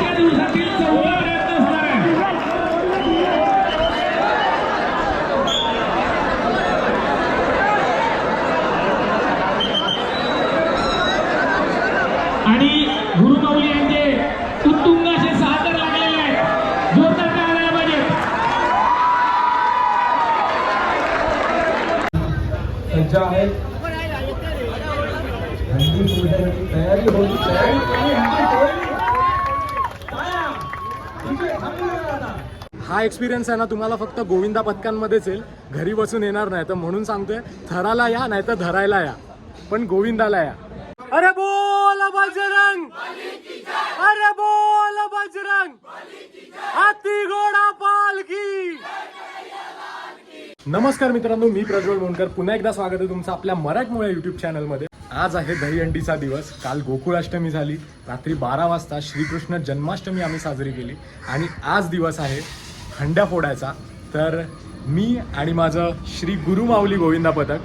Queremos atenção! हा experience आहे ना तुम्हाला फक्त गोविंदा पथकांमध्येच येईल. घरी बसून येणार नाही तर म्हणून सांगतोय थराला या नाही तर धरायला या. पण गोविंदाला या. अरे बोल बजरंग! अरे बोल बजरंग! हाती घोडा पालखी नमस्कार मित्रांनो मी प्रज्वल मोनकर. पुन्हा एकदा स्वागत आहे तुमचं आपल्या मराठमोळ्या युट्यूब चॅनलमध्ये आज आहे दहीहंडीचा दिवस. काल गोकुळाष्टमी झाली. रात्री बारा वाजता श्रीकृष्ण जन्माष्टमी आम्ही साजरी केली. आणि आज दिवस आहे हंड्या फोडायचा. तर मी आणि माझं श्री गुरु माऊली गोविंदा पथक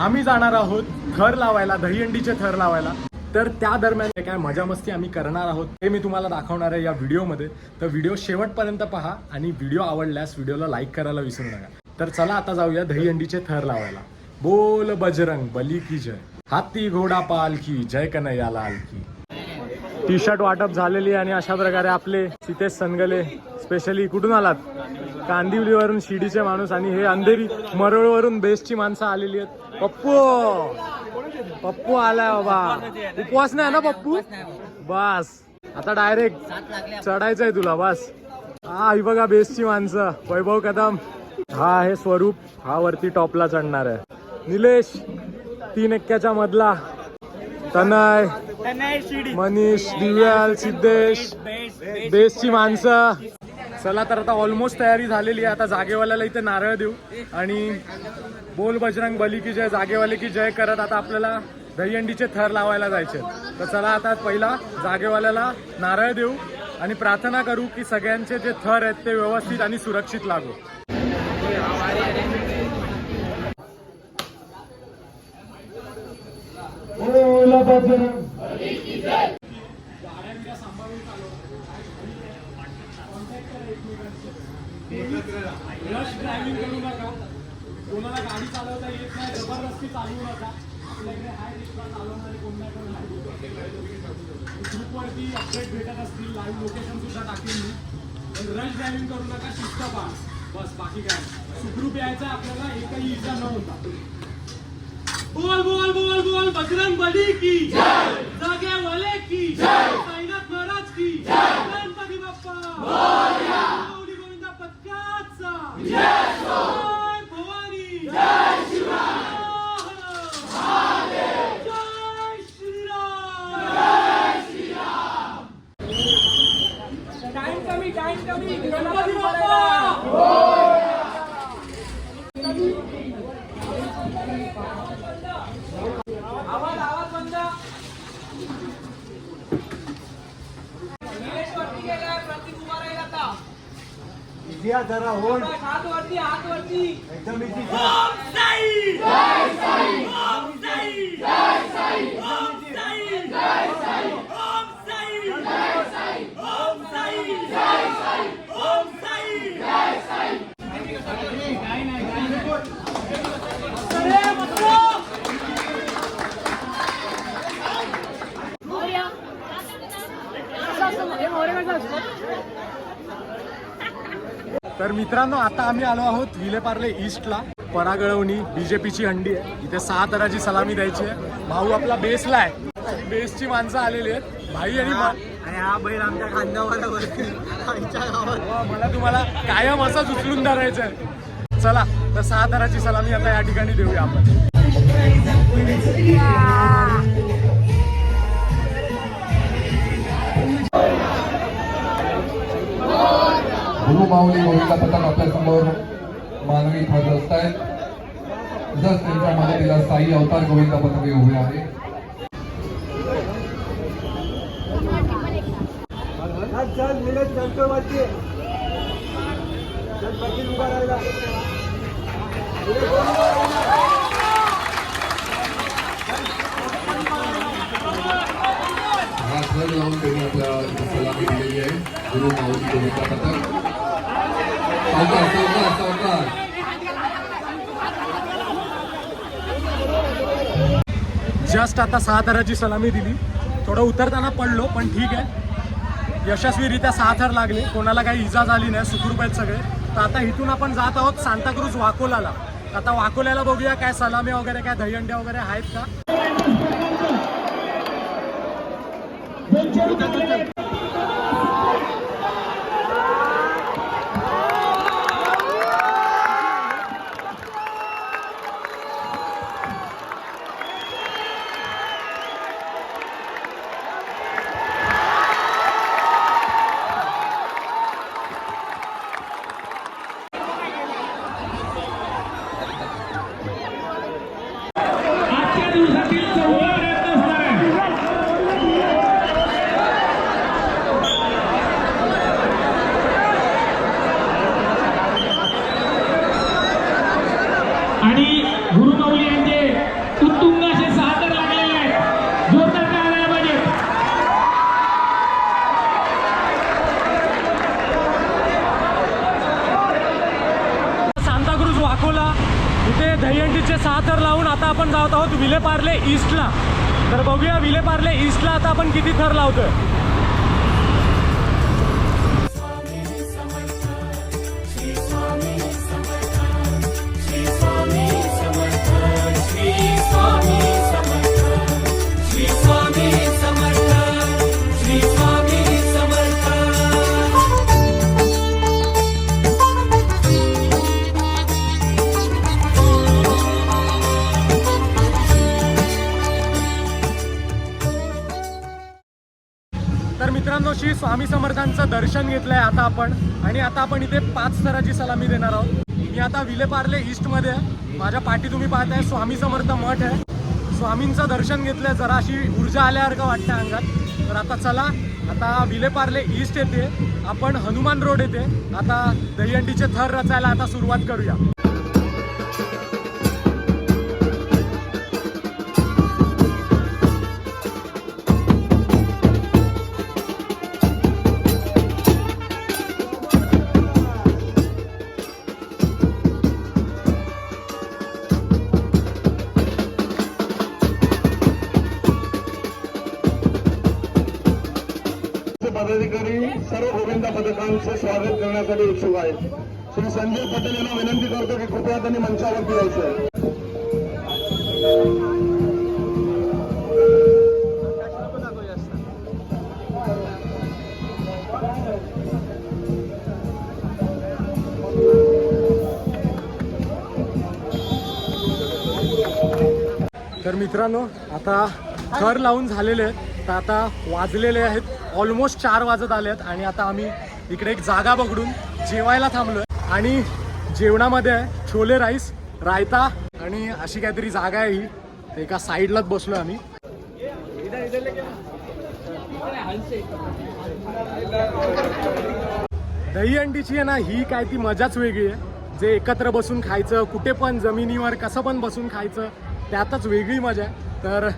आम्ही जाणार आहोत थर लावायला दहीहंडीचे थर लावायला. तर त्या दरम्यान काय मजा मस्ती आम्ही करणार आहोत ते मी तुम्हाला दाखवणार आहे या व्हिडिओमध्ये. तर व्हिडिओ शेवटपर्यंत पहा आणि व्हिडिओ आवडल्यास व्हिडिओला लाईक करायला विसरू नका. तर चला आता जाऊया दहीहंडीचे थर लावायला. बोल बजरंग बली की जय. हाती घोडा पालखी जय कन्हैया लाल की. टी शर्ट वाटप झालेली आणि अशा प्रकारे आपले तिथे सनगले स्पेशली कुठून आलात? कांदिवलीवरून शिडीचे माणूस आणि हे अंधेरी मरोळवरून बेस्टची माणसं आलेली आहेत. पप्पू! पप्पू आलाय बाबा. उपवास नाही ना पप्पू? बस. आता डायरेक्ट चढायचंय तुला बस. हा ही बघा बेस्टची माणसं. वैभव कदम. हा आहे स्वरूप. हा वरती टॉपला चढणार आहे. निलेश तीन एक्क्याच्या मधला. तनय मनीष दिव्याल सिद्धेश. बेसची माणसं. चला तर आता ऑलमोस्ट तयारी झालेली आहे. आता जागेवाल्याला इथे नारळ देऊ. आणि बोल बजरंग बली की जय जागेवाले की जय करत आता आपल्याला दहीहंडीचे थर लावायला जायचे तर चला आता पहिला जागेवाल्याला नारळ देऊ आणि प्रार्थना करू की सगळ्यांचे जे थर आहेत ते व्यवस्थित आणि सुरक्षित लागू. रश ड्रायव्हिंग करू नका. कोणाला गाडी चालवता येत नाही जबरदस्ती चालवू नका. आपल्याकडे हाय रिक्षा चालवणारे कोण ना ग्रुपवरती अपडेट भेटत असतील लाईव्ह लोकेशन सुद्धा टाकेल मी. पण रश ड्रायव्हिंग करू नका शिस्त पहा. बस बाकी काय सुखरूप यायचा आपल्याला एकही इजा न होता. बोल बोल बोल बोल. बजरंग बली की जय! इतिहास जरा होण हात वरती हात वरती एकदम इथे ओम साई तर मित्रांनो आता आम्ही आलो आहोत विलेपार्ले ईस्टला. परागळवणी बीजेपीची हंडी आहे. इथे सहा तराची सलामी द्यायची आहे. भाऊ आपला बेसला आहे. बेसची माणसं आलेली आहेत. भाई आणि मा- आणि हा बैल आमच्या खांद्यावर मला तुम्हाला कायम असंच उचलून धरायचं आहे. चला तर सहा तराची सलामी आता या ठिकाणी देऊया आपण. माऊली गोविंदा पथक आपल्या मानवी ध्वज असत आहेत. जस त्यांच्या मदतीला साई अवतार गोविंदा पथके उभे आहे लावून त्यांनी आपल्या सलामी दिलेली आहे. गुरु माऊली गोविंदा पथक. जस्ट आता सहा थराची सलामी दिली. थोडं उतरताना पडलो पण ठीक आहे. यशस्वीरित्या सहा थर लागले. कोणाला काही इजा झाली नाही सुखरूप आहेत सगळे. तर आता इथून आपण जात आहोत सांताक्रूज वाकोलाला. आता वाकोल्याला बघूया काय सलामी वगैरे काय दहीहंड्या वगैरे आहेत का आजच्या दिवसातील चौथा प्रयत्न असणार आहे आणि गुरुमाऊली यांचे उत्तुंग असे सहा तर लागलेले आहेत जोरदार टाळ्या पाहिजे सांताक्रूज वाकोला इथे दहीहंडीचे सहा थर लावून आता आपण जात आहोत विलेपार्ले ईस्टला. तर बघूया विलेपार्ले ईस्टला आता आपण किती थर लावतोय. मित्रांनो श्री स्वामी समर्थांचं दर्शन घेतलंय आता आपण. आणि आता आपण इथे पाच स्तराची सलामी देणार आहोत. मी आता विलेपार्ले ईस्टमध्ये माझ्या पाठी तुम्ही पाहताय स्वामी समर्थ मठ आहे. स्वामींचं दर्शन घेतलंय जरा अशी ऊर्जा आल्यासारखं वाटतं अंगात. तर आता चला आता विलेपार्ले ईस्ट येते. आपण हनुमान रोड येते. आता दहीहंडीचे थर रचायला आता सुरुवात करूया. त्यांनी मंचावरती यायचं तर मित्रांनो आता घर लावून झालेले आहेत तर आता वाजलेले आहेत ऑलमोस्ट चार वाजत आले आहेत आणि आता आम्ही इकडे एक जागा बघडून जेवायला थांबलोय. आणि जेवणामध्ये आहे. छोले राईस रायता आणि अशी काहीतरी जागा आहे ही. एका साईडलाच बसलोय आम्ही. दही अंडीची आहे ना ही काय ती मजाच वेगळी आहे. जे एकत्र बसून खायचं कुठे पण जमिनीवर कसं पण बसून खायचं त्यातच वेगळी मजा आहे. तर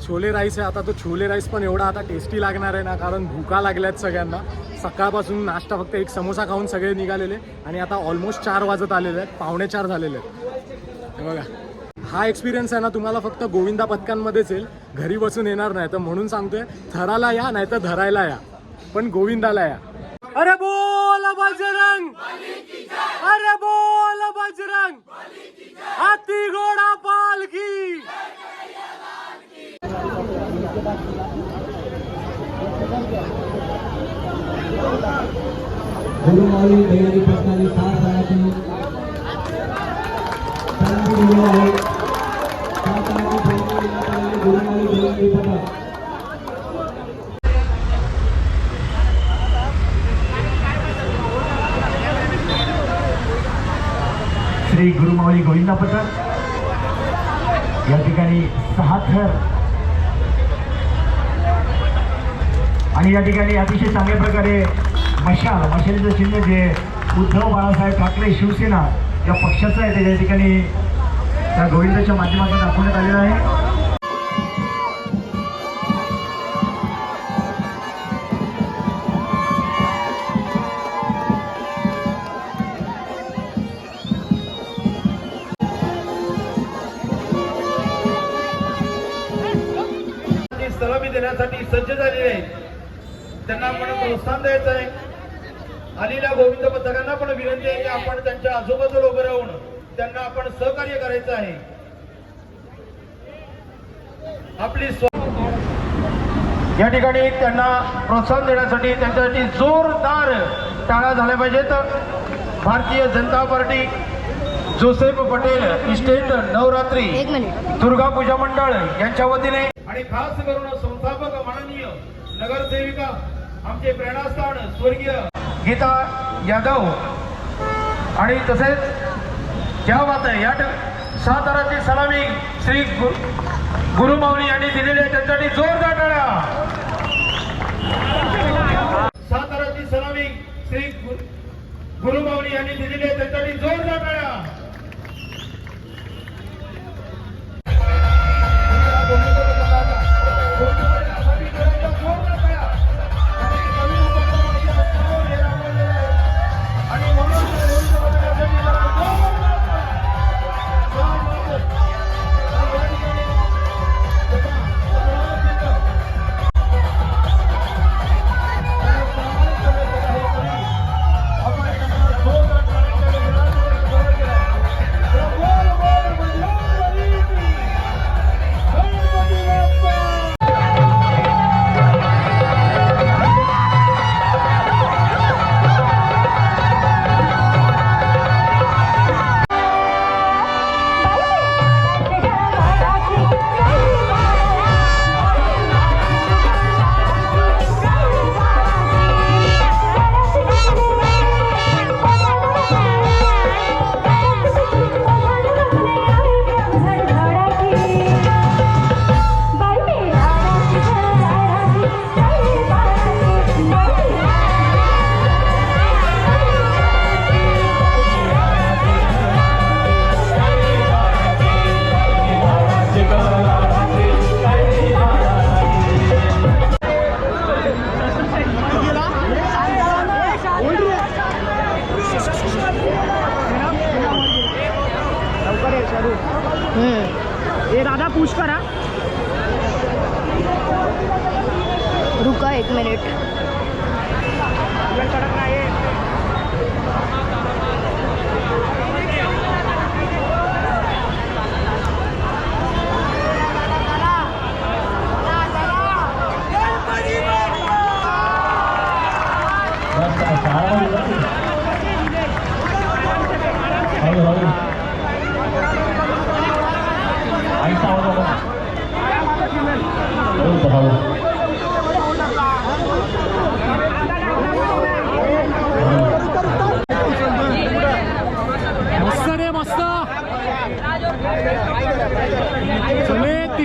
छोले राईस आहे. आता तो छोले राईस पण एवढा आता टेस्टी लागणार आहे ना कारण भुका लागल्यात सगळ्यांना. सकाळपासून नाश्ता फक्त एक समोसा खाऊन सगळे निघालेले आणि आता ऑलमोस्ट चार वाजत आलेले आहेत. पावणे चार झालेले आहेत. बघा. हा एक्सपिरियन्स आहे ना तुम्हाला फक्त गोविंदा पथकांमध्येच येईल. घरी बसून येणार नाही. तर म्हणून सांगतोय थराला या नाही तर धरायला या. पण गोविंदाला या. अरे बोल बजरंग! अरे बोल बजरंग! हाती घोडा पालखी! गुरुमाऊली दहीहंडी पथकाने सहा सणाची गुरु आहे श्री गुरुमाऊली गोविंदा पथक. या ठिकाणी सहा थर आणि या ठिकाणी अतिशय चांगल्या प्रकारे मशाल मशालीचं चिन्ह जे उद्धव बाळासाहेब ठाकरे शिवसेना या पक्षाचं आहे ते या ठिकाणी त्या गोविंदाच्या माध्यमातून दाखवण्यात आलेलं आहे. द्यायचं आहे. आलेल्या गोविंद पथकांना पण विनंती आहे की आपण त्यांच्या आजूबाजूला उभं राहून त्यांना आपण सहकार्य करायचं आहे. आपली या ठिकाणी त्यांना प्रोत्साहन देण्यासाठी त्यांच्यासाठी जोरदार टाळ्या झाल्या पाहिजेत. Bharatiya Janata party Joseph Patel estate Navratri Durga Puja मंडळ यांच्या वतीने आणि खास करून संस्थापक माननीय नगरसेविका आमचे प्रेरणास्थान स्वर्गीय गीता यादव. आणि तसेच क्या बात आहे या साताराची सलामी श्री गु- गुरुमाऊली यांनी दिलेली आहे. त्यांच्यासाठी जोरदार टाळ्या साताराची सलामी श्री गु- गुरुमाऊली यांनी दिलेली आहे. त्यांच्यासाठी जोरदार टाळ्या ये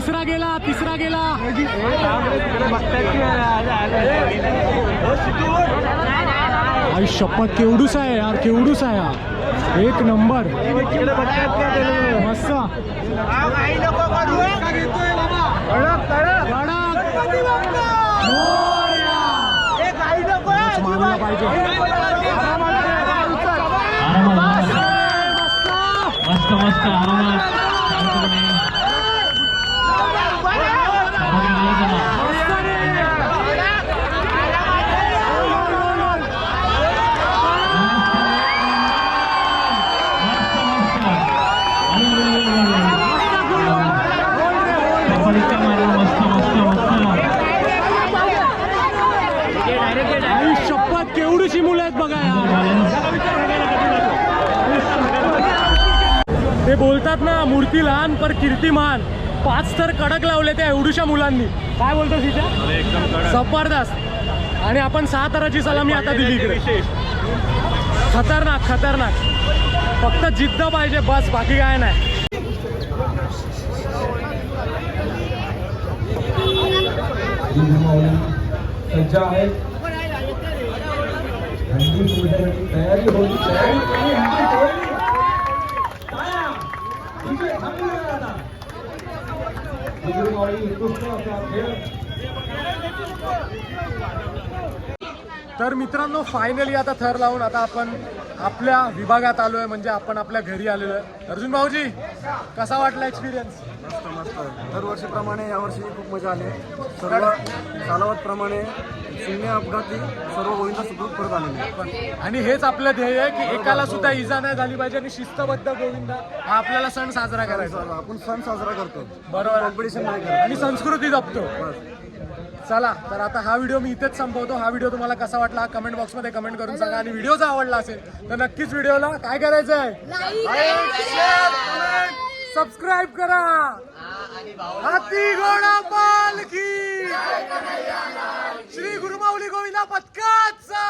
तिसरा गेला तिसरा गेला. आई शपथ केवढूस आहे यार केवढूस आहे हा एक नंबर. मस्त. मानला पाहिजे. बोलतात ना मूर्ती लहान पर कीर्तिमान पाच तर कडक लावले त्या एवढूशा मुलांनी. काय बोलतो तिच्या जबरदस्त आणि आपण सहा तराची सलामी आता दिली इकडे. खतरनाक खतरनाक. फक्त जिद्द पाहिजे बस बाकी काय नाही. तयारी होती तयारी केली, हंडी सोडली. टाळ्या. विजय थांबलेला आहे आता. गुरुमाऊली उत्कृष्ट असा खेळ तर मित्रांनो फायनली आता थर लावून आता आपण आपल्या विभागात आलोय म्हणजे आपण आपल्या घरी आलेलो आहे. अर्जुन भाऊजी कसा वाटला एक्सपिरियन्स मस्त मस्त. दरवर्षीप्रमाणे यावर्षी खूप मजा आली. सर्व सालावतप्रमाणे शून्य अपघाती सर्व गोविंदा सुखरूप परत आलेले आणि हेच आपलं ध्येय आहे की एकाला सुद्धा इजा नाही झाली पाहिजे आणि शिस्तबद्ध गोविंदा हा आपल्याला सण साजरा करायचा. आपण सण साजरा करतो. बरोबर. कॉम्पिटिशन नाही करत. आणि संस्कृती जपतो. चला तर आता हा व्हिडिओ मी इथेच संपवतो. हा व्हिडिओ तुम्हाला कसा वाटला कमेंट बॉक्समध्ये कमेंट करून सांगा. आणि व्हिडिओ जर आवडला असेल तर नक्कीच व्हिडिओला काय करायचं आहे सबस्क्राईब करा. हाती घोडा पालखी श्री गुरुमाऊली गोविंदा पथकाचा